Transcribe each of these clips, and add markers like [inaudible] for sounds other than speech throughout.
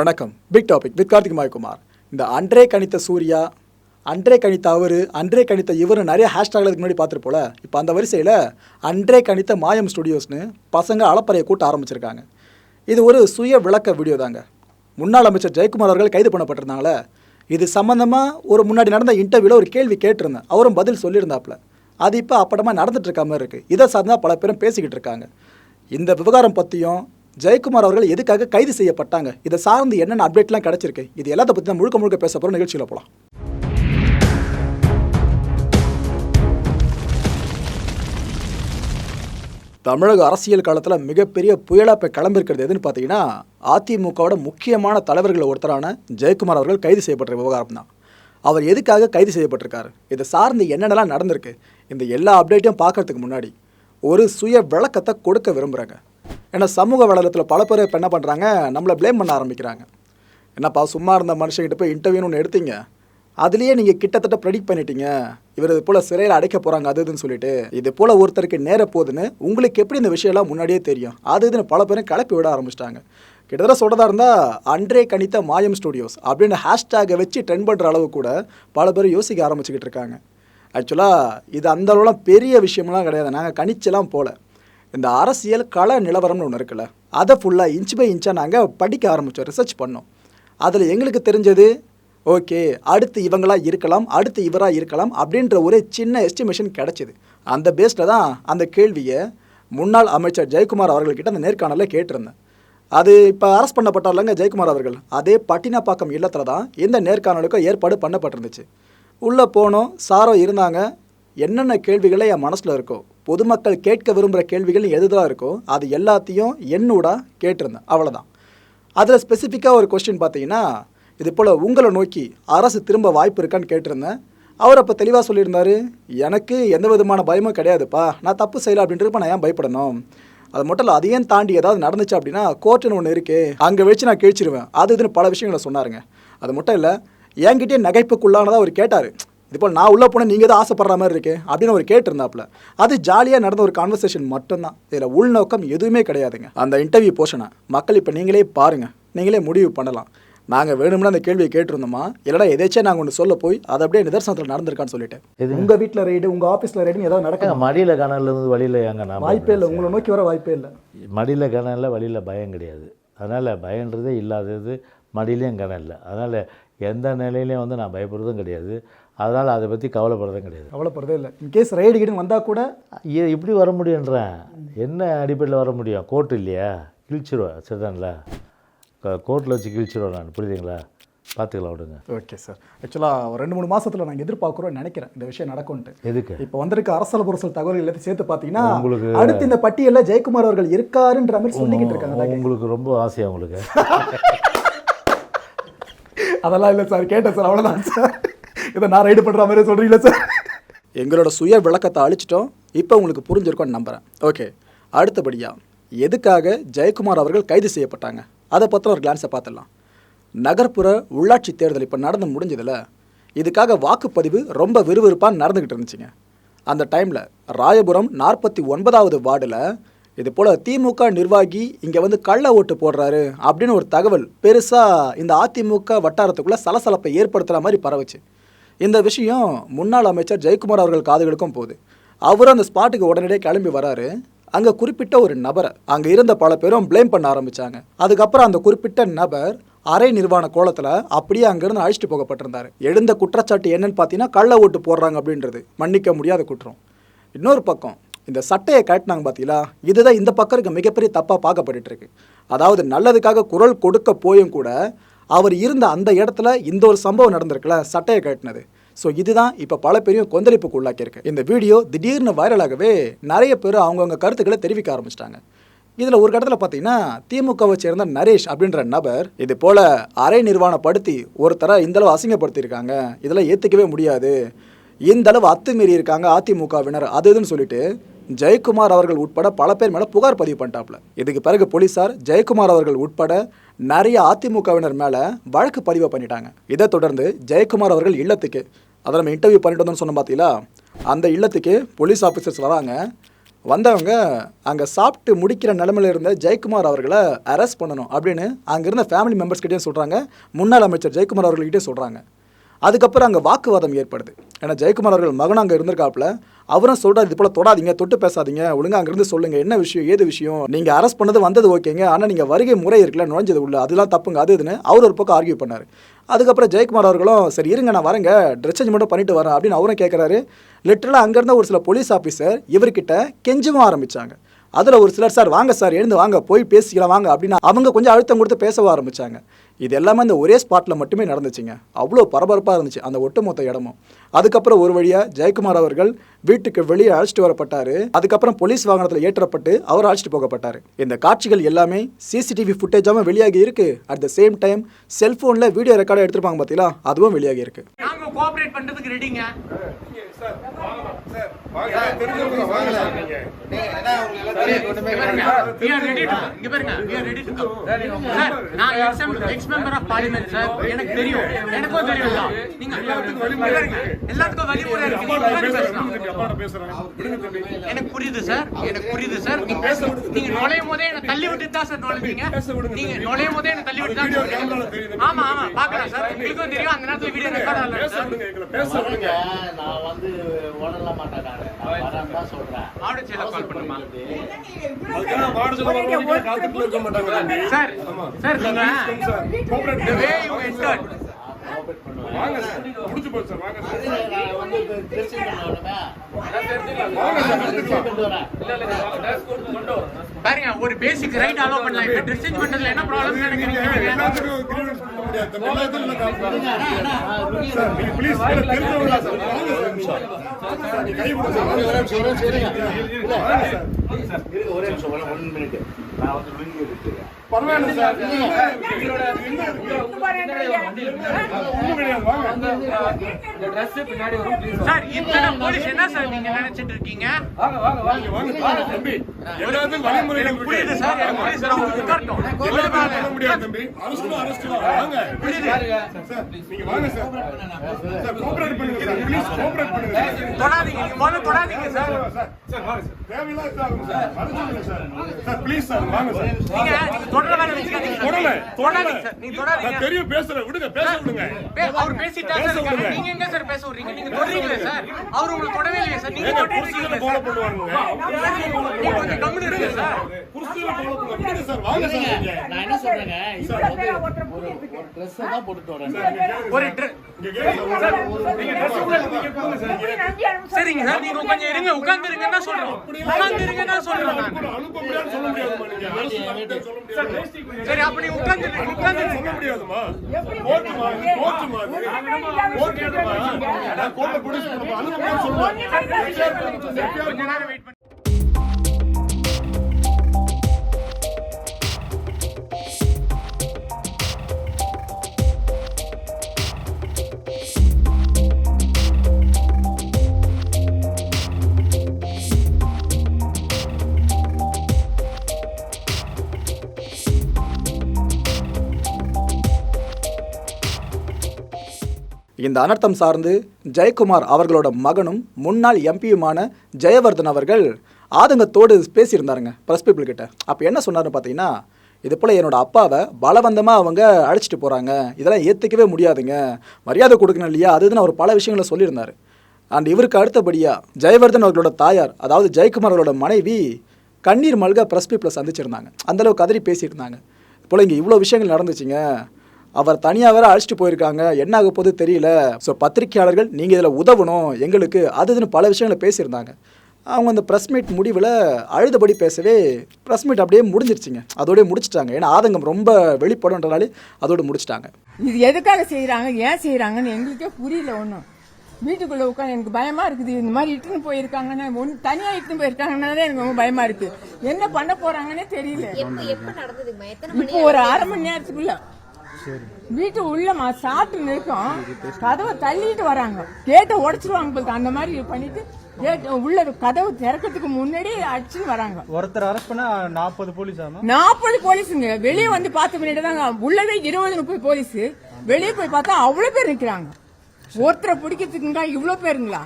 வணக்கம். Big topic with Karthik Mayakumar. இந்த அன்றே கணித்த சூர்யா அன்றே கணித்த அவர் அன்றே கணித்த இவர் நிறைய ஹேஷ்டாக்ல இதுக்கு முன்னாடி பார்த்துட்டு போல இப்போ அந்த வரிசையில் அன்றே கணித்த மாயம் ஸ்டுடியோஸ்னு பசங்க அளப்பறையை கூட்ட ஆரம்பிச்சிருக்காங்க. இது ஒரு சுய விளக்க வீடியோ தாங்க. முன்னாள் அமைச்சர் ஜெயக்குமார் அவர்கள் கைது பண்ணப்பட்டிருந்தாங்களே இது சம்மந்தமாக ஒரு முன்னாடி நடந்த இன்டர்வியூவில் ஒரு கேள்வி கேட்டிருந்தேன். அவரும் பதில் சொல்லியிருந்தாப்புல. அது இப்போ அப்படமா நடந்துட்டு இருக்க மாதிரி இருக்குது இதை சார்ந்தால் பல பேரும் பேசிக்கிட்டு இருக்காங்க. இந்த விவகாரம் பற்றியும் ஜெயக்குமார் அவர்கள் எதுக்காக கைது செய்யப்பட்டாங்க? இதை சார்ந்து என்னென்ன அப்டேட்லாம் கிடைச்சிருக்கு? இது எல்லாத்த பற்றி தான் முழுக்க முழுக்க பேச போகிற நிகழ்ச்சியில் போகலாம் தமிழக அரசியல் காலத்தில் மிகப்பெரிய புயலாக இப்போ கிளம்பிருக்கிறது எதுன்னு பார்த்தீங்கன்னா அதிமுகவோட முக்கியமான தலைவர்கள் ஒருத்தரான ஜெயக்குமார் அவர்கள் கைது செய்யப்பட்ட விவகாரம் தான். அவர் எதுக்காக கைது செய்யப்பட்டிருக்காரு? இதை சார்ந்து என்னென்னலாம் நடந்திருக்கு? இந்த எல்லா அப்டேட்டையும் பார்க்கறதுக்கு முன்னாடி ஒரு சுய விளக்கத்தை கொடுக்க விரும்புகிறாங்க ஏன்னா சமூக வலைதளத்தில் பல பேர் இப்போ என்ன பண்ணுறாங்க நம்மளை ப்ளேம் பண்ண ஆரம்பிக்கிறாங்க. என்னப்பா சும்மா இருந்த மனுஷங்கிட்ட போய் இன்டர்வியூன்னு ஒன்று எடுத்தீங்க. அதுலேயே நீங்கள் கிட்டத்தட்ட ப்ரெடிக்ட் பண்ணிட்டீங்க. இவர் இது போல் சிறையில் அடைக்க போகிறாங்க அது இதுன்னு சொல்லிட்டு. இது போல் ஒருத்தருக்கு நேர போகுதுன்னு உங்களுக்கு எப்படி இந்த விஷயம்லாம் முன்னாடியே தெரியும்? அது இதுன்னு பல பேரும் கிளப்பி விட ஆரம்பிச்சிட்டாங்க. கிட்டத்தட்ட சொல்கிறதா இருந்தால் அன்றே கணித்த மாயம் ஸ்டுடியோஸ் அப்படின்னு ஹேஷ்டேகை வச்சு ட்ரெண்ட் பண்ணுற அளவு கூட பல பேர் யோசிக்க ஆரம்பிச்சுக்கிட்டு இருக்காங்க. ஆக்சுவலாக இது அந்த அளவுலாம் பெரிய விஷயம்லாம் கிடையாது. நாங்கள் கணிச்செல்லாம் போகல இந்த அரசியல் கள நிலவரம்னு ஒன்று இருக்குல்ல அதை ஃபுல்லாக இன்ச் பை இன்ச்சாக நாங்கள் படிக்க ஆரம்பித்தோம் ரிசர்ச் பண்ணோம். அதில் எங்களுக்கு தெரிஞ்சது ஓகே அடுத்து இவங்களாக இருக்கலாம் அடுத்து இவராக இருக்கலாம் அப்படின்ற ஒரு சின்ன எஸ்டிமேஷன் கிடைச்சிது. அந்த பேஸில் தான் அந்த கேள்வியை முன்னாள் அமைச்சர் ஜெயக்குமார் அவர்கள்கிட்ட அந்த நேர்காணலில் கேட்டிருந்தேன். அது இப்போ அரஸ்ட் பண்ணப்பட்டார்லங்க ஜெயக்குமார் அவர்கள். அதே பட்டினப்பாக்கம் இல்லத்தில் தான் இந்த நேர்காணலுக்கும் ஏற்பாடு பண்ணப்பட்டிருந்துச்சு. உள்ளே போனோம் சாரோ இருந்தாங்க. என்னென்ன கேள்விகளை என் மனசில் இருக்கோ பொதுமக்கள் கேட்க விரும்புகிற கேள்விகள் எதுதான் இருக்கோ அது எல்லாத்தையும் என்னோட கேட்டிருந்தேன். அவ்வளோதான் அதில் ஸ்பெசிஃபிக்காக ஒரு கொஸ்டின் பார்த்தீங்கன்னா இது போல் உங்களை நோக்கி அரசு திரும்ப வாய்ப்பு இருக்கான்னு கேட்டிருந்தேன். அவர் அப்போ தெளிவாக சொல்லியிருந்தாரு எனக்கு எந்த விதமான பயமும் கிடையாதுப்பா. நான் தப்பு செய்யலை அப்படின்றப்ப நான் ஏன் பயப்படணும்? அது மட்டும் இல்லை அதையும் தாண்டி ஏதாவது நடந்துச்சு அப்படின்னா கோர்ட்டுன்னு ஒன்று இருக்கு. அங்கே வச்சு நான் கிழிச்சிருவேன். அது இதுன்னு பல விஷயங்களை சொன்னாருங்க. அது மட்டும் இல்லை என்கிட்டயே நகைப்புக்குள்ளானதாக அவர் கேட்டார். இது போல் நான் உள்ளே போனால் நீங்கள் தான் ஆசைப்படுற மாதிரி இருக்கு அப்படின்னு அவர் கேட்டிருந்தாப்புல. அது ஜாலியாக நடந்த ஒரு கான்வர்சேஷன் மட்டும்தான். இதில் உள்நோக்கம் எதுவுமே கிடையாதுங்க. அந்த இன்டர்வியூ போர்ஷனை மக்கள் இப்போ நீங்களே பாருங்கள் நீங்களே முடிவு பண்ணலாம். நாங்கள் வேணும்னா அந்த கேள்வியை கேட்டிருந்தோமா? இல்லைனா எதாச்சும் நாங்கள் ஒன்று சொல்ல போய் அது அப்படியே நிதர்சனத்தில் நடந்திருக்கான்னு சொல்லிட்டேன்? உங்கள் வீட்டில் ரைடு உங்கள் ஆஃபீஸில் ரைடுன்னு ஏதாவது ஏங்க, நடக்க மடியில் கனல்ல இருந்து வழியில் எங்க நான் வாய்ப்பே இல்லை. உங்களை நோக்கி வர வாய்ப்பே இல்லை. மடியில் கனல்ல வழியில் பயம் கிடையாது. அதனால் பயன்றதே இல்லாதது மடியிலையும் கனம் இல்லை அதனால் எந்த நிலையிலையும் வந்து நான் பயப்படுறதும் கிடையாது. அதனால் அதை பற்றி கவலைப்படுறதும் கிடையாது. கவலைப்படுறதே இல்லை. இன்கேஸ் ரைடு கீடு வந்தால் கூட இப்படி வர முடியுன்றேன். என்ன அடிப்படையில் வர முடியும்? கோர்ட் இல்லையா? கிழிச்சிருவேன் சரிதான்ல? கோர்ட்டில் வச்சு கிழிச்சிருவேன் நான் புரியுதுங்களா? பார்த்துக்கலாம் விடுங்க. ஓகே சார் ஆக்சுவலாக ஒரு ரெண்டு மூணு மாசத்துல நாங்கள் எதிர்பார்க்குறோம் நினைக்கிறேன் இந்த விஷயம் நடக்கும்ட்டு எதுக்கு? இப்போ வந்திருக்க அரசல் புரசல் தகவல் எல்லாத்தையும் சேர்த்து பார்த்தீங்கன்னா உங்களுக்கு- அடுத்து இந்த பட்டியலில் ஜெயக்குமார் அவர்கள் இருக்காருன்ற மாதிரி சொல்லிக்கிட்டு இருக்காங்க உங்களுக்கு ரொம்ப ஆசையா உங்களுக்கு? [laughs] அதெல்லாம் இல்லை சார் கேட்டேன் சார் அவ்வளோதான் சார் இதை நான் ரைடு பண்ணுற மாதிரி சொல்கிறீங்களா சார் எங்களோட சுய விளக்கத்தை அழிச்சிட்டோம். இப்போ உங்களுக்கு புரிஞ்சிருக்கோன்னு நம்புகிறேன் ஓகே அடுத்தபடியாக எதுக்காக ஜெயக்குமார் அவர்கள் கைது செய்யப்பட்டாங்க? அதை பற்றின ஒரு கிளான்ஸை பார்த்துடலாம். நகர்ப்புற உள்ளாட்சி தேர்தல் இப்போ நடந்து முடிஞ்சதில் இதுக்காக வாக்குப்பதிவு ரொம்ப விறுவிறுப்பாக நடந்துக்கிட்டு இருந்துச்சுங்க. அந்த டைமில் ராயபுரம் நாற்பத்தி ஒன்பதாவது வார்டில் இது போல் திமுக நிர்வாகி இங்கே வந்து கள்ள ஓட்டு போடுறாரு அப்படின்னு ஒரு தகவல் பெருசாக இந்த அதிமுக வட்டாரத்துக்குள்ளே சலசலப்பை ஏற்படுத்துகிற மாதிரி பரவுச்சு. இந்த விஷயம் முன்னாள் அமைச்சர் ஜெயக்குமார் அவர்கள் காதுகளுக்கும் போகுது. அவரும் அந்த ஸ்பாட்டுக்கு உடனடியே கிளம்பி வராரு. அங்கே குறிப்பிட்ட ஒரு நபரை அங்கே இருந்த பல பேரும் ப்ளேம் பண்ண ஆரம்பிச்சாங்க. அதுக்கப்புறம் அந்த குறிப்பிட்ட நபர் அரை நிர்வாண கோலத்தில் அப்படியே அங்கேருந்து அழைச்சிட்டு போகப்பட்டிருந்தார். எழுந்த குற்றச்சாட்டு என்னன்னு பார்த்தீங்கன்னா கள்ள ஓட்டு போடுறாங்க அப்படின்றது. மன்னிக்க முடியாத குற்றம். இன்னொரு பக்கம் இந்த சட்டையை காட்டினாங்க பார்த்தீங்களா இதுதான் இந்த பக்கம் இருக்க மிகப்பெரிய தப்பாக பார்க்கப்பட்டுருக்கு இருக்கு. அதாவது நல்லதுக்காக குரல் கொடுக்க போயும் கூட அவர் இருந்த அந்த இடத்துல இந்த ஒரு சம்பவம் நடந்திருக்குல்ல சட்டையை கட்டினது ஸோ இதுதான் இப்போ பல பேரையும் கொந்தளிப்புக்கு உள்ளாக்கியிருக்கு. இந்த வீடியோ திடீர்னு வைரலாகவே நிறைய பேர் அவங்கவுங்க கருத்துக்களை தெரிவிக்க ஆரம்பிச்சிட்டாங்க. இதில் ஒரு கட்டத்தில் பார்த்தீங்கன்னா திமுகவை சேர்ந்த நரேஷ் அப்படின்ற நபர் இது போல் அரை நிர்வாணப்படுத்தி ஒருத்தரை இந்தளவு அசிங்கப்படுத்தியிருக்காங்க. இதெல்லாம் ஏற்றுக்கவே முடியாது. இந்த அளவு அத்துமீறி இருக்காங்க அதிமுகவினர் அது இதுன்னு சொல்லிட்டு ஜெயக்குமார் அவர்கள் உட்பட பல பேர் மேலே புகார் பதிவு பண்ணிட்டாப்ல இதுக்கு பிறகு போலீசார் ஜெயக்குமார் அவர்கள் உட்பட நிறைய அதிமுகவினர் மேலே வழக்கு பதிவு பண்ணிட்டாங்க. இதை தொடர்ந்து ஜெயக்குமார் அவர்கள் இல்லத்துக்கு அதை நம்ம இன்டர்வியூ பண்ணிட்டு வந்தோம்னு சொன்ன பார்த்தீங்களா அந்த இல்லத்துக்கு போலீஸ் ஆஃபீஸர்ஸ் வராங்க. வந்தவங்க அங்கே சாப்பிட்டு முடிக்கிற நிலமையில இருந்த ஜெயக்குமார் அவர்களை அரெஸ்ட் பண்ணணும் அப்படின்னு அங்கே இருந்த ஃபேமிலி மெம்பர்ஸ்கிட்டே சொல்கிறாங்க முன்னாள் அமைச்சர் ஜெயக்குமார் அவர்கள்கிட்டே சொல்கிறாங்க அதுக்கப்புறம் அங்கே வாக்குவாதம் ஏற்படுது. ஏன்னா ஜெயக்குமார் அவர்கள் மகன் அங்கே இருந்திருக்காப்புல அவரும் சொல்கிறார் இது போல் தொடாதீங்க தொட்டு பேசாதீங்க. ஒழுங்காக அங்கேருந்து சொல்லுங்க. என்ன விஷயம் ஏது விஷயம்? நீங்கள் அரெஸ்ட் பண்ணது வந்தது ஓகேங்க. ஆனால் நீங்கள் வருகை முறை இருக்குல்ல நுழைஞ்சது உள்ள. அதெல்லாம் தப்புங்க. அது இதுன்னு அவர் ஒரு பக்கம் ஆர்கியூ பண்ணார். அதுக்கப்புறம் ஜெயக்குமார் அவர்களும் சரி இருங்க நான் வரேங்க. ட்ரெஸ் சேஞ்ச் மட்டும் பண்ணிட்டு வரேன். அப்படின்னு அவரும் கேட்குறாரு லிட்டரலாக அங்கேருந்த ஒரு சில போலீஸ் ஆஃபீஸர் இவர்கிட்ட கெஞ்சவும் ஆரம்பித்தாங்க அதில் ஒரு சிலர் சார் வாங்க சார் எழுந்து வாங்க. போய் பேசிக்கலாம் வாங்க. அப்படின்னு அவங்க கொஞ்சம் அழுத்தம் கொடுத்து பேசவும் ஆரம்பித்தாங்க இது எல்லாமே அந்த ஒரே ஸ்பாட்டில் மட்டுமே நடந்துச்சுங்க. அவ்வளோ பரபரப்பாக இருந்துச்சு அந்த ஒட்டுமொத்த இடமும். அதுக்கப்புறம் ஒரு வழியாக ஜெயக்குமார் அவர்கள் வீட்டுக்கு வெளியே அழைச்சிட்டு வரப்பட்டார். அதுக்கப்புறம் போலீஸ் வாகனத்தில் ஏற்றப்பட்டு அவர் அழைச்சிட்டு போகப்பட்டார். இந்த காட்சிகள் எல்லாமே சிசிடிவி ஃபுட்டேஜாகவும் வெளியாகி இருக்கு. அட் த சேம் டைம் செல்ஃபோனில் வீடியோ ரெக்கார்டாக எடுத்திருப்பாங்க பார்த்தீங்களா அதுவும் வெளியாகி இருக்கு. நாங்க கோஆபரேட் பண்றதுக்கு ரெடிங்க சார் சார் எனக்கு தெரியும். எனக்கும் தெரியும் எல்லாத்துக்கும் வழிமுறை. எனக்கு புரியுது சார் எனக்கு புரியுது சார் நீங்க நுழையும் போதே என்ன தள்ளி விட்டு தான் சார் நுழைஞ்சீங்க நீங்க நுழையும் போதே என்ன தள்ளி விட்டு தான். ஆமா ஆமா. பாக்கலாம் சார் உங்களுக்கும் தெரியும். அந்த நேரத்துல வீடியோ ரெக்கார்ட் ஆகல சார் சொல்லுங்க நான் வந்து ஓடல மாட்டேன் சார் சார் நீங்க ட்ரெஸ்ஸிங் கொண்டு வரேன் பாருங்க ஒரு பேசிக் ரைட் அலோ பண்ணலாம். இப்ப ட்ரெஸ் சேஞ்ச் பண்றதுல என்ன ப்ராப்ளம் நினைக்கிறீங்க ஒரே நிமிஷம் ஒன் மினிட் நான் வந்து லுங்கி எடுத்துக்கிறேன் சார். இத்தனை போலீஸ் என்ன சார் நீங்க நினைச்சிட்டு இருக்கீங்க? எனக்கு புரியுது சார் சார் தொடாதீங்க முதல்ல தொடாதீங்க சார் நீங்க நீங்க தொடர வேலை வச்சுக்காதீங்க தொடல, தொடாதீங்க. சார் நீங்க தொடாதீங்க தெரியும் பேசுறேன். விடுங்க பேச விடுங்க. அவர் பேசிட்டா பேச சார் இருக்காரு. விடுங்க. நீங்க எங்க சார் பேச விடுறீங்க? நீங்க சார். அவர் உங்களை தொடவே இல்லையே சார். நீங்க புருஷனை. நீங்க கொஞ்சம் கம்முனு இருங்க சார். புருஷனை பண்ணுங்க. விடுங்க சார், வாங்க சார். நான் என்ன சொல்றேங்க? ஒரு ட்ரெஸ்ஸை தான் போட்டுட்டு வரேன். ஒரு சார். நீங்க dress உள்ள நீங்க போங்க சார். சரிங்க சார் நீங்க கொஞ்சம் இருங்க. உட்கார்ந்து இருங்கன்னா சொல்றோம் உட்கார்ந்து இருங்கன்னா நான் அனுப்ப-. அரசு தலைவர்கிட்ட சொல்ல முடியாது. சரி அப்ப நீ உட்கார்ந்து உட்கார்ந்து சொல்ல. கோர்ட்டுமா, கோர்ட்டுமா கோர்ட்டை பிடிச்சு. அனுப்ப. கொஞ்ச நேரம் வெயிட் இந்த அனர்த்தம் சார்ந்து ஜெயக்குமார் அவர்களோட மகனும் முன்னாள் எம்பியுமான ஜெயவர்தன் அவர்கள் ஆதங்கத்தோடு பேசியிருந்தாருங்க ப்ரெஸ் பீப்புள் கிட்ட. அப்போ என்ன சொன்னார்னு பார்த்தீங்கன்னா இது போல் என்னோடய அப்பாவை பலவந்தமாக அவங்க அழைச்சிட்டு போகிறாங்க இதெல்லாம் ஏற்றுக்கவே முடியாதுங்க. மரியாதை கொடுக்கணும் இல்லையா? அதுதான் அவர் பல விஷயங்களை சொல்லியிருந்தார். அண்ட் இவருக்கு அடுத்தபடியாக ஜெயவர்தன் அவர்களோட தாயார் அதாவது ஜெயக்குமார் அவர்களோட மனைவி கண்ணீர் மல்க ப்ரெஸ் பீப்புளை சந்திச்சிருந்தாங்க. அந்தளவுக்கு கதறி பேசியிருந்தாங்க. போல் இங்கே இவ்வளோ விஷயங்கள் நடந்துச்சுங்க. அவர் தனியாக வேற அழைச்சிட்டு போயிருக்காங்க. என்ன ஆக போகுது தெரியல. ஸோ பத்திரிக்கையாளர்கள் நீங்கள் இதில் உதவணும். எங்களுக்கு அது இதுன்னு பல விஷயங்களை பேசியிருந்தாங்க. அவங்க அந்த ப்ரெஸ் மீட் முடிவில் அழுதபடி பேசவே ப்ரெஸ் மீட் அப்படியே முடிஞ்சிருச்சுங்க. அதோடய முடிச்சிட்டாங்க. ஏன்னா ஆதங்கம் ரொம்ப வெளிப்படுன்றனாலே அதோட முடிச்சிட்டாங்க. இது எதுக்காக செய்யறாங்க ஏன் செய்யறாங்கன்னு எங்களுக்கே புரியல ஒன்றும் வீட்டுக்குள்ள உட்காந்து எனக்கு பயமா இருக்குது. இந்த மாதிரி இட்டுன்னு போயிருக்காங்கன்னா ஒன்று தனியா இட்டுன்னு போயிருக்காங்கன்னா எனக்கு ரொம்ப பயமா இருக்கு. என்ன பண்ண போறாங்கன்னே தெரியல. எப்ப எப்ப நடந்ததுமா எத்தனை மணி இப்போ ஒரு அரை மணி நேரத்துக்குள்ள. வீட்டு உள்ளமா சாப்பிட்டு இருக்கோம் கதவை தள்ளிட்டு வராங்க. கேட்டை உடைச்சிருவாங்க போல அந்த மாதிரி பண்ணிட்டு உள்ள கதவு திறக்கிறதுக்கு முன்னாடி அடிச்சுன்னு வராங்க. ஒருத்தர் அரெஸ்ட் பண்ணா நாற்பது போலீஸ் நாற்பது போலீஸுங்க வெளியே வந்து பார்த்த பின்னாடி தாங்க. உள்ளவே இருபது முப்பது போலீஸ் வெளியே போய் பார்த்தா அவ்வளவு பேர் நிக்கிறாங்க. ஒருத்தரை பிடிக்கிறதுக்குங்க இவ்வளவு பேருங்களா?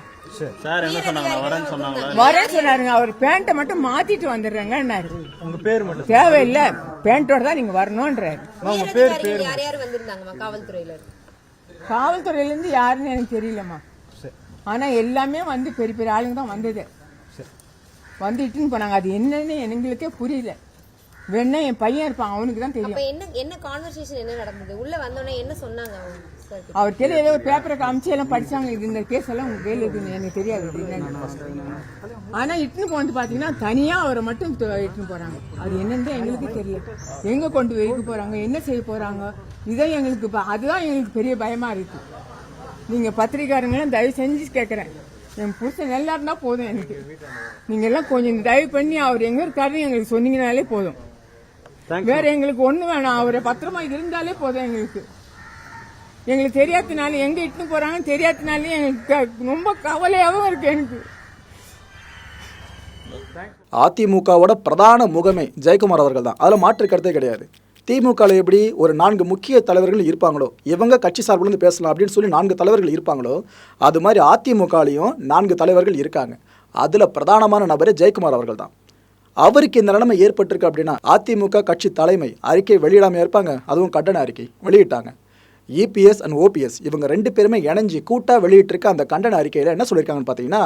சார். என்ன சொன்னாங்க? நான் வரேன்னு சொன்னாங்களா? வரேன்னு சொன்னாருங்க. அவர் பேண்ட்டை மட்டும் மாத்திட்டு வந்துடுறேங்கன்னாரு உங்க பேர் மட்டும் தேவையில்லை. பேண்ட்டோட தான் நீங்க வரணும்ன்றாரு. உயர் அதிகாரிகள் யார் யார் வந்திருந்தாங்கம்மா? காவல்துறையில இருந்து? காவல்துறையில இருந்து யாருன்னு எனக்கு தெரியலம்மா. ஆனா எல்லாமே வந்து பெரிய பெரிய ஆளுங்க தான் வந்தது. வந்து இட்டுன்னு போனாங்க. அது என்னன்னு எங்களுக்கே புரியல. வேணா என் பையன் இருப்பான். அவனுக்கு தான் தெரியும். அப்ப என்ன என்ன கான்வர்சேஷன் என்ன நடந்தது? உள்ள வந்தோடனே என்ன சொன்னாங்க அவங்க? அவர் தெரியல ஏதோ பேப்பரை காமிச்சு எல்லாம் படிச்சாங்க. இது இந்த கேஸ் எல்லாம் உங்க கையில் இருக்குன்னு எனக்கு தெரியாது. ஆனா இட்டுன்னு போனது பாத்தீங்கன்னா தனியா அவரை மட்டும் இட்டுன்னு போறாங்க. அது என்னன்னு எங்களுக்கு தெரியல. எங்க கொண்டு வைக்க போறாங்க? என்ன செய்ய போறாங்க? இதான் எங்களுக்கு அதுதான் எங்களுக்கு பெரிய பயமா இருக்கு. நீங்க பத்திரிக்காரங்களும் தயவு செஞ்சு கேட்கறேன் என் புருஷன் நல்லா இருந்தா போதும் எனக்கு. நீங்க எல்லாம் கொஞ்சம் தயவு பண்ணி அவர் எங்க இருக்காருன்னு எங்களுக்கு சொன்னீங்கனாலே போதும். வேற எங்களுக்கு ஒண்ணு வேணாம். அவரை பத்திரமா இருந்தாலே போதும் எங்களுக்கு. எங்களுக்கு தெரியாதனால எங்க இட்டுன்னு போறாங்கன்னு தெரியாதனாலே எங்களுக்கு ரொம்ப கவலையாகவும் இருக்கு எனக்கு. அதிமுகவோட பிரதான முகமே ஜெயக்குமார் அவர்கள் தான். அதில் மாற்று கருத்தே கிடையாது. திமுகவில் எப்படி ஒரு நான்கு முக்கிய தலைவர்கள் இருப்பாங்களோ இவங்க கட்சி சார்பிலிருந்து பேசலாம் அப்படின்னு சொல்லி நான்கு தலைவர்கள் இருப்பாங்களோ அது மாதிரி அதிமுகலையும் நான்கு தலைவர்கள் இருக்காங்க. அதில் பிரதானமான நபரே ஜெயக்குமார் அவர்கள் தான். அவருக்கு இந்த நிலைமை ஏற்பட்டிருக்கு அப்படின்னா அதிமுக கட்சி தலைமை அறிக்கை வெளியிடாமல் இருப்பாங்க. அதுவும் கண்டன அறிக்கை வெளியிட்டாங்க. இபிஎஸ் அண்ட் ஓபிஎஸ் இவங்க ரெண்டு பேருமே இணைஞ்சு கூட்டாக வெளியிட்டிருக்க அந்த கண்டன அறிக்கையில் என்ன சொல்லியிருக்காங்கன்னு பார்த்தீங்கன்னா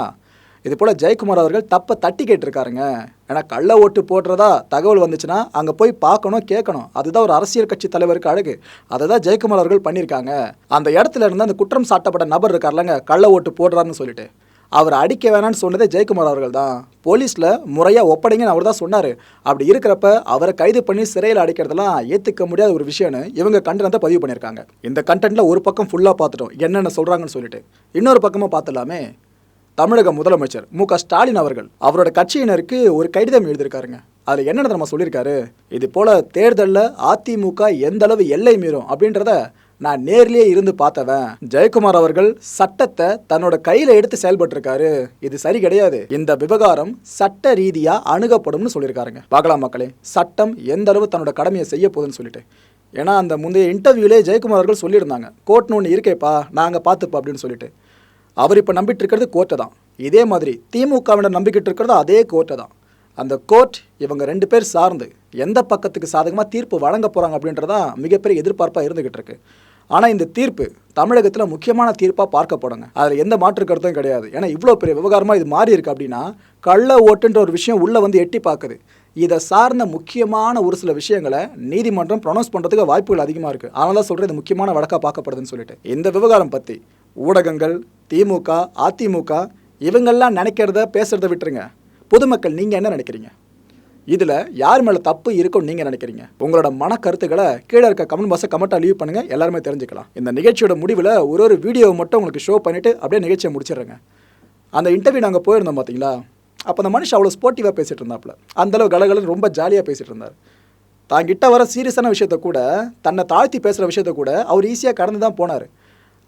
இது போல் ஜெயக்குமார் அவர்கள் தப்பை தட்டி கேட்டிருக்காருங்க. ஏன்னா கள்ள ஓட்டு போடுறதா தகவல் வந்துச்சுன்னா அங்கே போய் பார்க்கணும் கேட்கணும். அதுதான் ஒரு அரசியல் கட்சி தலைவருக்கு அழகு. அதை தான் ஜெயக்குமார் அவர்கள் பண்ணியிருக்காங்க. அந்த இடத்துல இருந்து அந்த குற்றம் சாட்டப்பட்ட நபர் இருக்கார்லங்க கள்ள ஓட்டு போடுறாருன்னு சொல்லிட்டு. அவர் அடிக்க வேணாம்னு சொன்னதே ஜெயக்குமார் அவர்கள் தான் போலீஸில் முறையாக ஒப்படைங்கன்னு அவர் தான் சொன்னார். அப்படி இருக்கிறப்ப அவரை கைது பண்ணி சிறையில் அடைக்கிறதெல்லாம் ஏற்றுக்க முடியாத ஒரு விஷயம்னு இவங்க கண்டனத்தை பதிவு பண்ணியிருக்காங்க. இந்த கண்டென்ட்டில் ஒரு பக்கம் ஃபுல்லாக பார்த்துட்டோம். என்னென்ன சொல்கிறாங்கன்னு சொல்லிட்டு. இன்னொரு பக்கமாக பார்த்துலாமே தமிழக முதலமைச்சர் மு க ஸ்டாலின் அவர்கள் அவரோட கட்சியினருக்கு ஒரு கடிதம் எழுதியிருக்காருங்க. அதில் என்னென்ன நம்ம சொல்லியிருக்காரு? இது போல் தேர்தலில் அதிமுக எந்த அளவு எல்லை மீறும் அப்படின்றத நான் நேர்லேயே இருந்து பார்த்தவன் ஜெயக்குமார் அவர்கள் சட்டத்தை தன்னோட கையில எடுத்து செயல்பட்டிருக்காரு. இது சரி கிடையாது. இந்த விவகாரம் சட்ட ரீதியா அணுகப்படும்னு சொல்லியிருக்காருங்க. பார்க்கலாம் மக்களே சட்டம் எந்த அளவு தன்னோட கடமையை செய்ய போகுதுன்னு சொல்லிட்டு. ஏன்னா அந்த முந்தைய இன்டர்வியூலே ஜெயக்குமார் அவர்கள் சொல்லியிருந்தாங்க. கோர்ட்னு ஒன்று இருக்கேப்பா நாங்கள் பார்த்துப்போம் அப்படின்னு சொல்லிட்டு. அவர் இப்போ நம்பிட்டு இருக்கிறது கோர்ட்டை தான். இதே மாதிரி திமுகவினர் நம்பிக்கிட்டு இருக்கிறது அதே கோர்ட்டை தான். அந்த கோர்ட் இவங்க ரெண்டு பேர் சார்ந்து எந்த பக்கத்துக்கு சாதகமாக தீர்ப்பு வழங்க போகிறாங்க அப்படின்றதான் மிகப்பெரிய எதிர்பார்ப்பாக இருந்துகிட்டு இருக்கு. ஆனால் இந்த தீர்ப்பு தமிழகத்தில் முக்கியமான தீர்ப்பாக பார்க்கப்படுங்க. அதில் எந்த மாற்று கருத்தும் கிடையாது. ஏன்னா இவ்வளோ பெரிய விவகாரமாக இது மாறி இருக்கு அப்படின்னா கள்ள ஓட்டுன்ற ஒரு விஷயம் உள்ளே வந்து எட்டி பார்க்குது இதை சார்ந்த முக்கியமான ஒரு சில விஷயங்களை நீதிமன்றம் ப்ரொனவுன்ஸ் பண்ணுறதுக்கு வாய்ப்புகள் அதிகமாக இருக்குது அதனால தான் சொல்கிறேன் இது முக்கியமான வழக்காக பார்க்கப்படுதுன்னு சொல்லிட்டு. இந்த விவகாரம் பற்றி ஊடகங்கள் திமுக அதிமுக இவங்கெல்லாம் நினைக்கிறத பேசுகிறத விட்டுருங்க. பொதுமக்கள் நீங்கள் என்ன நினைக்கிறீங்க? இதில் யார் மேலே தப்பு இருக்கும்னு நீங்கள் நினைக்கிறீங்க? உங்களோட மன கருத்துக்களை கீழே இருக்க கமெண்ட் பாக்ஸை கமெண்ட்டாக லீவ் பண்ணுங்கள் எல்லாருமே தெரிஞ்சுக்கலாம். இந்த நிகழ்ச்சியோட முடிவில் ஒரு ஒரு வீடியோவை மட்டும் உங்களுக்கு ஷோ பண்ணிவிட்டு அப்படியே நிகழ்ச்சியை முடிச்சிடுறேங்க. அந்த இன்டர்வியூ நாங்கள் போயிருந்தோம் பார்த்தீங்களா அப்போ அந்த மனுஷன் அவ்வளோ ஸ்போர்ட்டிவாக பேசிகிட்டு இருந்தாப்புல. அந்தளவு கலகலன்னு ரொம்ப ஜாலியாக பேசிகிட்டு இருந்தார். தாங்கிட்ட வர சீரியஸான விஷயத்த கூட தன்னை தாழ்த்தி பேசுகிற விஷயத்த கூட அவர் ஈஸியாக கடந்து தான் போனார்.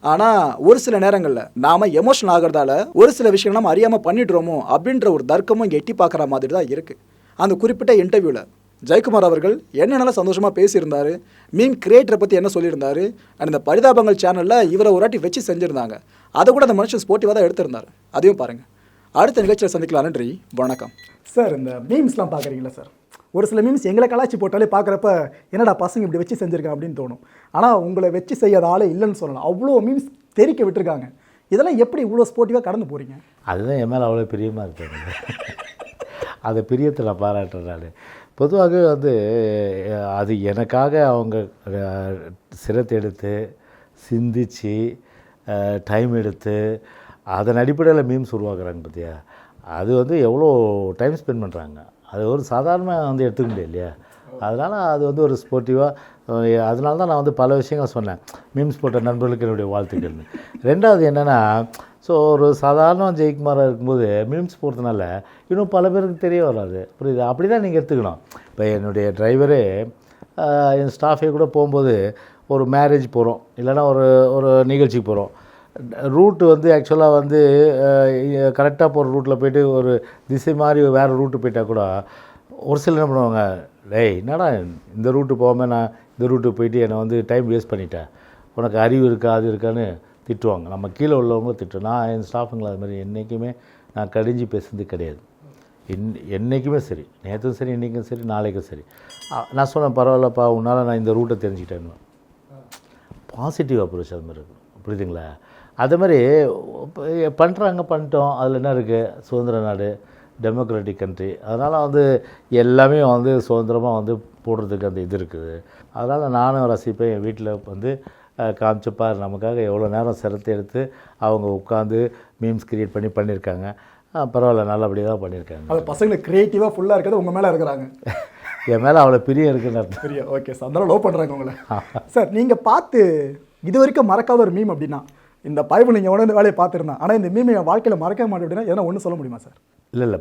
ஆனால் ஒரு சில நேரங்களில் நாம் எமோஷனல் ஆகிறதால ஒரு சில விஷயம் நம்ம அறியாமல் பண்ணிடுறோமோ அப்படின்ற ஒரு தர்க்கமும் எட்டி பார்க்குற மாதிரி தான் இருக்குது அந்த குறிப்பிட்ட இன்டர்வியூவில் ஜெயக்குமார் அவர்கள் என்னென்னலாம் சந்தோஷமாக பேசியிருந்தாரு மீன் கிரியேட்டரை பற்றி என்ன சொல்லியிருந்தாரு அண்ட் இந்த பரிதாபங்கள் சேனலில் இவரை ஒரு வாட்டி வச்சு செஞ்சுருந்தாங்க. அதை கூட அந்த மனுஷன் ஸ்போர்ட்டிவாக தான் எடுத்திருந்தார். அதையும் பாருங்கள் அடுத்த நிகழ்ச்சியில் சந்திக்கலாம். நன்றி. வணக்கம். சார் இந்த மீம்ஸ்லாம் பார்க்குறீங்களா சார்? ஒரு சில மீம்ஸ் எங்களை கலாச்சி போட்டாலே பார்க்குறப்ப என்னடா பசங்க இப்படி வச்சு செஞ்சுருக்காங்க அப்படின்னு தோணும். ஆனால் உங்களை வச்சு செய்யாத ஆளே இல்லைன்னு சொல்லலாம். அவ்வளோ மீம்ஸ் தெரிக்க விட்டுருக்காங்க. இதெல்லாம் எப்படி இவ்வளோ ஸ்போர்ட்டிவாக கடந்து போகிறீங்க அதுதான் என் மேலே அவ்வளோ பிரியமாக இருக்காங்க. அதை பிரியத்தில் பாராட்டுறாரு பொதுவாக வந்து அது எனக்காக அவங்க சிரத்தெடுத்து சிரத்தை எடுத்து சிந்திச்சு டைம் எடுத்து அதன் அடிப்படையில் மீம்ஸ் உருவாக்குறாங்க பார்த்தியா அது வந்து எவ்வளோ டைம் ஸ்பெண்ட் பண்ணுறாங்க அது ஒரு சாதாரணமாக வந்து எடுத்துக்க முடியாது இல்லையா அதனால் அது வந்து ஒரு ஸ்போர்ட்டிவாக அதனால தான் நான் வந்து பல விஷயங்கள் சொன்னேன். மீம்ஸ் போட்ட நண்பர்களுக்கு என்னுடைய வாழ்த்துக்கள்னு. ரெண்டாவது என்னென்னா ஸோ ஒரு சாதாரண ஜெயக்குமாராக இருக்கும்போது மீம்ஸ் போடுறதுனால இன்னும் பல பேருக்கு தெரிய வராது. புரியுது? அப்படி தான் நீங்கள் எடுத்துக்கணும். இப்போ என்னுடைய டிரைவரே என் ஸ்டாஃபே கூட போகும்போது ஒரு மேரேஜ் போகிறோம் இல்லைன்னா ஒரு ஒரு நிகழ்ச்சிக்கு போகிறோம் ரூட்டு வந்து ஆக்சுவலாக வந்து கரெக்டாக போகிற ரூட்டில் போய்ட்டு ஒரு திசை மாதிரி வேறு ரூட்டு போயிட்டால் கூட ஒரு சிலர் என்ன பண்ணுவாங்க டேய் என்னடா இந்த ரூட்டு போகாமல் நான் இந்த ரூட்டு போயிட்டு என்னை வந்து டைம் வேஸ்ட் பண்ணிட்டேன். உனக்கு அறிவு இருக்கா அது இருக்கான்னு திட்டுவாங்க. நம்ம கீழே உள்ளவங்க திட்டுவோம் நான் என் ஸ்டாஃபுங்களை அது மாதிரி என்றைக்குமே நான் கடிஞ்சு பேசுனது கிடையாது. என் என்றைக்குமே சரி. நேற்றும் சரி இன்றைக்கும் சரி நாளைக்கும் சரி. நான் சொன்னேன் பரவாயில்லப்பா உன்னால் நான் இந்த ரூட்டை தெரிஞ்சுக்கிட்டேன்னு. பாசிட்டிவ் அப்ரோச் அது மாதிரி இருக்கும். புரியுதுங்களா? அதே மாதிரி பண்ணுறாங்க பண்ணிட்டோம். அதில் என்ன இருக்குது சுதந்திர நாடு. டெமோக்ராட்டிக் கண்ட்ரி அதனால் வந்து எல்லாமே வந்து சுதந்திரமாக வந்து போடுறதுக்கு அந்த இது இருக்குது. அதனால் நானும் ரசிப்பேன் என் வீட்டில் வந்து காமிச்சப்பார் நமக்காக எவ்வளோ நேரம் சிரத்தை எடுத்து அவங்க உட்காந்து மீம்ஸ் கிரியேட் பண்ணி பண்ணியிருக்காங்க. பரவாயில்ல நல்லபடியாக தான் பண்ணியிருக்காங்க. அது பசங்களுக்கு கிரியேட்டிவாக ஃபுல்லாக இருக்கிறது உங்கள் மேலே இருக்கிறாங்க. [laughs] என் மேலே அவ்வளோ பிரியம் இருக்குன்னு சரியா ஓகே சார் அதனால லவ் பண்ணுறாங்க உங்களை. [laughs] சார் நீங்கள் பார்த்து இது வரைக்கும் மறக்காத ஒரு மீம் அப்படின்னா இந்த பயவு நீங்கள் உடனே வேலையை பார்த்துருந்தேன் ஆனால் இந்த மீம் என் வாழ்க்கையில் மறக்க மாட்டேன் அப்படின்னா எதனா ஒன்று சொல்ல முடியுமா சார்? இல்லை இல்லை.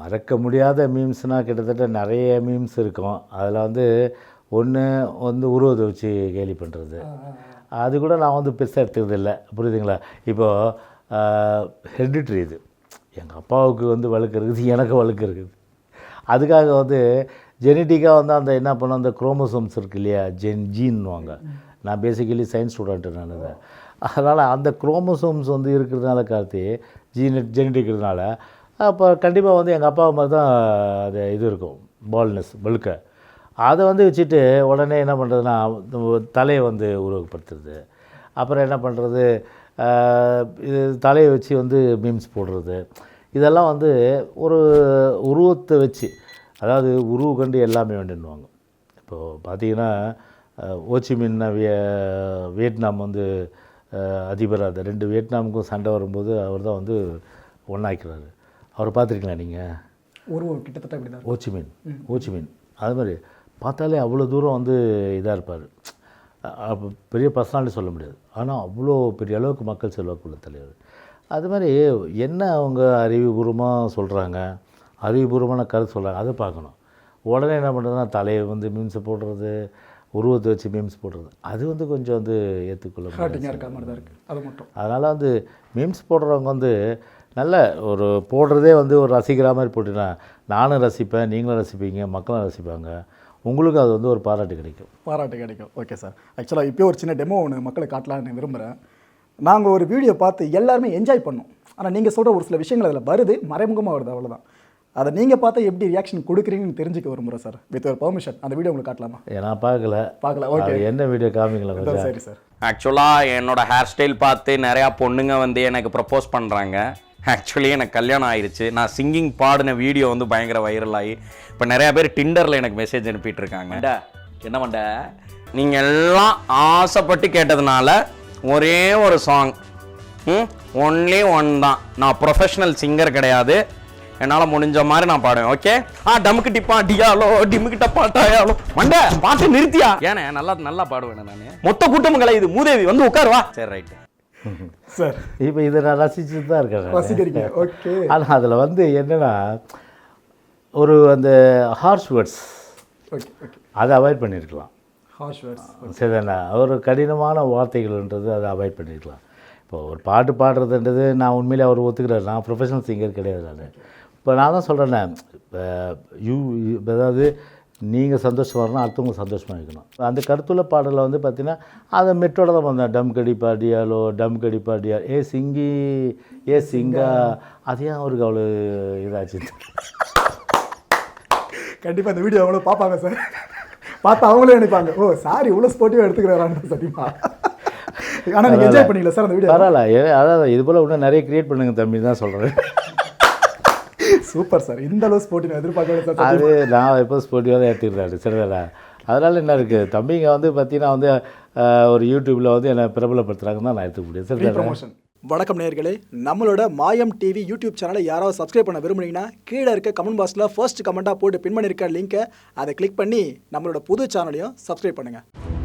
மறக்க முடியாத மீம்ஸ்னால் கிட்டத்தட்ட நிறைய மீம்ஸ் இருக்கும். அதில் வந்து ஒன்று வந்து உருவத்தை வச்சு கேலி பண்ணுறது அது கூட நான் வந்து பெருசாக எடுத்துக்கிறது இல்லை. புரியுதுங்களா? இப்போது ஹெரிடிட்ரி இது. எங்கள் அப்பாவுக்கு வந்து வழுக்கு இருக்குது எனக்கு வழுக்கு இருக்குது. அதுக்காக வந்து ஜெனட்டிக்காக வந்து அந்த என்ன பண்ண அந்த குரோமோசோம்ஸ் இருக்கு இல்லையா? ஜென் ஜீன்னுவாங்க நான் பேசிக்கலி சயின்ஸ் ஸ்டூடெண்ட்டு நான். அதனால் அந்த குரோமோசோம்ஸ் வந்து இருக்கிறதுனால கார்த்தி ஜீனட் ஜெனட்டிக் இருக்கிறதுனால அப்போ கண்டிப்பாக வந்து எங்கள் அப்பா மாதிரி தான் அது இது இருக்கும் பால்னஸ் வெளுக்க அதை வந்து வச்சுட்டு உடனே என்ன பண்ணுறதுன்னா தலையை வந்து உருவகப்படுத்துறது. அப்புறம் என்ன பண்ணுறது இது தலையை வச்சு வந்து மீம்ஸ் போடுறது. இதெல்லாம் வந்து ஒரு உருவத்தை வச்சு அதாவது உருவ கண்டு எல்லாமே வேண்டுன்னுவாங்க. இப்போது பார்த்தீங்கன்னா அஹ், ஓச்சிமின் விய வியட்நாம் வந்து அஹ், அதிபர் அது. ரெண்டு வியட்நாமுக்கும் சண்டை வரும்போது அவர் தான் வந்து ஒன்றாக்கிறாரு அவரை பார்த்துருக்கீங்களா நீங்கள் உருவம் கிட்டத்தட்ட இப்படி தான் ஓச்சிமின். ஓச்சிமின். அது மாதிரி பார்த்தாலே அவ்வளோ தூரம் வந்து இதாக இருப்பார். பெரிய பர்சனாலிட்டி சொல்ல முடியாது. ஆனால் அவ்வளோ பெரிய அளவுக்கு மக்கள் செல்வாக்குள்ள தலைவர். அது மாதிரி என்ன அவங்க அறிவுபூர்வமாக சொல்கிறாங்க? அறிவுபூர்வமான கருத்து சொல்கிறாங்க. அதை பார்க்கணும். உடனே என்ன பண்ணுறதுன்னா தலையை வந்து மீம்ஸ் போடுறது உருவத்தை வச்சு மீம்ஸ் போடுறது. அது வந்து கொஞ்சம் வந்து ஏற்றுக்கொள்ள ஹார்ட்டிங்காக இருக்க மாதிரி தான் இருக்குது அது மட்டும். அதனால் வந்து மீம்ஸ் போடுறவங்க வந்து நல்ல ஒரு போடுறதே வந்து ஒரு ரசிக்கிற மாதிரி போட்டுனா நானும் ரசிப்பேன் நீங்களும் ரசிப்பீங்க மக்களும் ரசிப்பாங்க. உங்களுக்கும் அது வந்து ஒரு பாராட்டு கிடைக்கும். பாராட்டு கிடைக்கும். ஓகே சார் ஆக்சுவலாக இப்போ ஒரு சின்ன டெமோ ஒன்று மக்களுக்கு காட்டலாம்னு விரும்புகிறேன் நாங்கள் ஒரு வீடியோ பார்த்து எல்லாருமே என்ஜாய் பண்ணோம். ஆனால் நீங்கள் சொல்கிற ஒரு சில விஷயங்கள் அதில் வருது மறைமுகமாக வருது அவ்வளோதான் அதை நீங்கள் பார்த்தா எப்படி ரியாக்ஷன் கொடுக்குறீங்கன்னு தெரிஞ்சுக்க விரும்புகிறேன் சார் வித் ஒரு பர்மிஷன் அந்த வீடியோ உங்களுக்கு காட்டலாமா? நான் பார்க்கல. பார்க்கல ஓகே அது என்ன வீடியோ காமிங்களா சரி சார் ஆக்சுவலாக என்னோட ஹேர் ஸ்டைல் பார்த்து நிறையா பொண்ணுங்க வந்து எனக்கு ப்ரப்போஸ் பண்ணுறாங்க ஆக்சுவலி எனக்கு கல்யாணம் ஆயிருச்சு. நான் சிங்கிங் பாடின வீடியோ வந்து பயங்கர வைரல் ஆகி இப்போ நிறையா பேர் டிண்டரில் எனக்கு மெசேஜ் அனுப்பிட்டு இருக்காங்க "டா, என்ன பண்ண நீங்கள் எல்லாம் ஆசைப்பட்டு கேட்டதுனால ஒரே ஒரு சாங் ம் ஒன்லி ஒன் தான். நான் ப்ரொஃபஷனல் சிங்கர் கிடையாது. என்னால் முடிஞ்ச மாதிரி நான் பாடுவேன் ஓகே ஆ டமுக்கு டிப்பா டியாலோ டிமுக்கு டப்பா டாயாலோ மண்ட பாட்டு நிறுத்தியா? ஏனே நல்லா நல்லா பாடுவேன் நான். மொத்த கூட்டமும் இது மூதேவி வந்து உட்காருவா சரி ரைட்டு சார். இப்போ இதை நான் ரசிச்சுட்டு தான் இருக்கேன் ரசிக்கிறீங்க ஓகே ஆனால் அதில் வந்து என்னென்னா ஒரு அந்த ஹார்ஷ் வேர்ட்ஸ் ஓகே ஓகே அதை அவாய்ட் பண்ணியிருக்கலாம் ஹார்ஷ் வேர்ட்ஸ் ஒரு கடினமான வார்த்தைகள்ன்றது அதை அவாய்ட் பண்ணியிருக்கலாம் இப்போ ஒரு பாட்டு பாடுறதுன்றது நான் உண்மையிலே அவர் ஒத்துக்கிறார். நான் ப்ரொஃபஷனல் சிங்கர் கிடையாது நான். இப்போ நான் தான் சொல்கிறேன்னே இப்போ யூ அதாவது நீங்கள் சந்தோஷமா இருக்கணும் அடுத்தவங்க சந்தோஷமாக இருக்கணும். அந்த கருத்துள்ள பாடலில் வந்து பார்த்தீங்கன்னா அதை மெட்டோட தான் வந்தேன். டம் கடி பாடியாலோ டம் கடி பாடியா ஏ சிங்கி ஏ சிங்கா அது அவருக்கு அவ்வளோ இதாச்சு? கண்டிப்பாக இந்த வீடியோ அவங்களும் பார்ப்பாங்க சார். பார்த்து அவங்களே நினைப்பாங்க ஓ சாரி இவ்வளோ ஸ்போர்ட்டிவாக எடுத்துக்கிறாரான்னு சத்தியமா ஆனால் நீங்கள் என்ஜாய் பண்ணீங்களா சார் அந்த வீடியோ. பரவாயில்ல. அதான் இது போல் இன்னும் நிறைய க்ரியேட் பண்ணுங்க தம்பி தான் சொல்கிறேன் சூப்பர் சார். இந்த அளவு ஸ்போர்ட்டி நான் எதிர்பார்க்கல சார். அது நான் எப்போ ஸ்போர்ட்டிவாக தான் எடுத்துக்கிறாரு சரிதானே அதனால் என்ன இருக்குது தம்பிங்க வந்து பார்த்தீங்கன்னா வந்து ஒரு யூடியூப்பில் வந்து என்னை பிரபலப்படுத்துகிறாங்கன்னு தான் நான் எடுத்துக்க முடியும். சரிதானே? ப்ரமோஷன் வணக்கம் நேயர்களே. நம்மளோட மாயம் டிவி யூடியூப் சேனலை யாராவது சப்ஸ்கிரைப் பண்ண விரும்புனீங்கன்னா கீழே இருக்க கமெண்ட் பாக்ஸில் ஃபர்ஸ்ட் கமெண்ட்டாக போட்டு பின் பண்ணியிருக்க லிங்கை அதை கிளிக் பண்ணி நம்மளோட புது சேனலையும் சப்ஸ்கிரைப் பண்ணுங்கள்